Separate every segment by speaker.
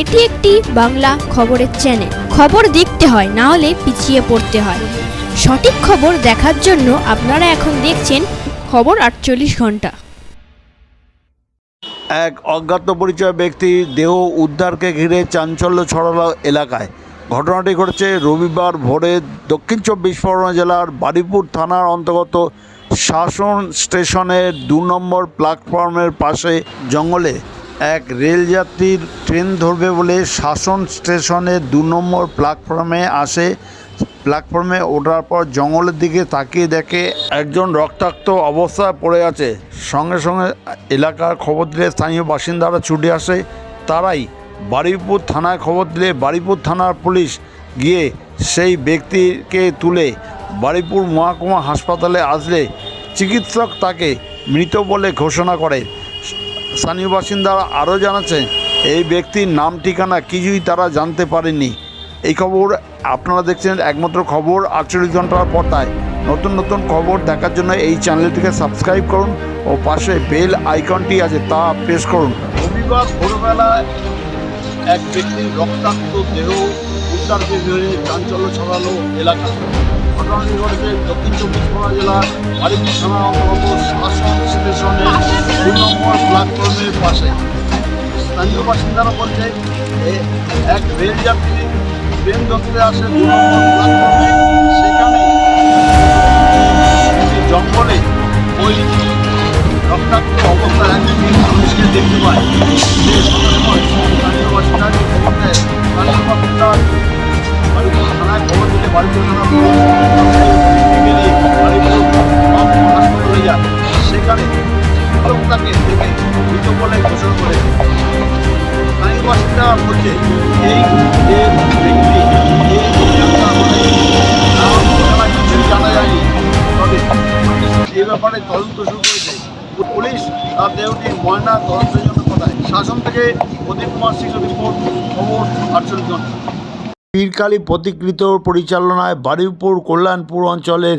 Speaker 1: এটি একটি বাংলা খবরের চ্যানেল খবর দেখতে হয়, না হলে পিছিয়ে পড়তে হয়। সঠিক খবর দেখার জন্য আপনারা এখন দেখছেন খবর আটচল্লিশ ঘণ্টা।
Speaker 2: এক অজ্ঞাত পরিচয় ব্যক্তি দেহ উদ্ধারকে ঘিরে চাঞ্চল্য ছড়ালো এলাকায়। ঘটনাটি ঘটেছে রবিবার ভোরে দক্ষিণ চব্বিশ পরগনা জেলার বারিপুর থানার অন্তর্গত শাসন স্টেশনের দু নম্বর প্ল্যাটফর্মের পাশে জঙ্গলে। এক রেলযাত্রীর ট্রেন ধরবে বলে শাসন স্টেশনে দু নম্বর প্ল্যাটফর্মে আসে। প্ল্যাটফর্মে ওঠার পর জঙ্গলের দিকে তাকিয়ে দেখে একজন রক্তাক্ত অবস্থায় পড়ে আছে। সঙ্গে সঙ্গে এলাকার খবর দিলে স্থানীয় বাসিন্দারা ছুটে আসে। তারাই বারুইপুর থানায় খবর দিলে বারুইপুর থানার পুলিশ গিয়ে সেই ব্যক্তিকে তুলে বারুইপুর মহাকুমা হাসপাতালে আসলে চিকিৎসক তাকে মৃত বলে ঘোষণা করে। স্থানীয় বাসিন্দারা আরও জানাচ্ছেন এই ব্যক্তির নাম, ঠিকানা কিছুই তারা জানতে পারেনি এই খবর আপনারা দেখছেন একমাত্র খবর আটচল্লিশ ঘণ্টার পর্দায়। নতুন নতুন খবর দেখার জন্য এই চ্যানেলটিকে সাবস্ক্রাইব করুন ও পাশে বেল আইকনটি আছে তা প্রেস করুন। রবিবার ভোরবেলায় এক ব্যক্তির রক্তাক্ত দেহ উদ্ধারকে ঘিরে চাঞ্চল্য ছড়ালো এলাকা। ঘটনাটি ঘটেছে দক্ষিণ চব্বিশ পরগনা জেলার বারিপুর থানা অন্তর্গত শাসন স্টেশনের দুই নম্বর প্ল্যাটফর্মের পাশে। স্থানীয় বাসিন্দারা বলছে এক রেল যাত্রী ট্রেন ধরতে আসে দু নম্বর প্ল্যাটফর্মে। বলছে এই ব্যাপারে তদন্ত শুরু করেছে পুলিশ। তার দেহটি ময়না তদন্তের জন্য শাসন থেকে প্রদীপ কুমার রিপোর্ট, খবর আটচল্লিশ পীরকালী প্রতিকৃত পরিচালনায় বারুইপুর কল্যাণপুর অঞ্চলের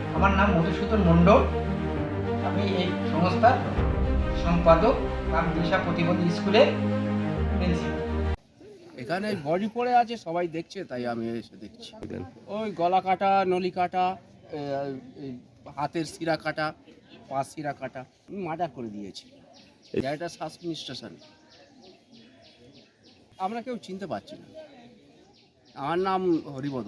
Speaker 3: আমার নাম মধুসূদন মণ্ডল। আমি এই সংস্থার সম্পাদক রাম দিশা প্রতিবন্ধী স্কুলের প্রিন্সিপাল।
Speaker 4: এখানে বডি পড়ে আছে সবাই দেখছে তাই আমি এসে দেখছি। ওই গলা কাটা নলি কাটা হাতের শিরা কাটা পা শিরা কাটা মার্ডার করে দিয়েছি। এটা শাসন স্টেশন আমরা কেউ চিনতে পারছি না। আমার নাম হরিবদ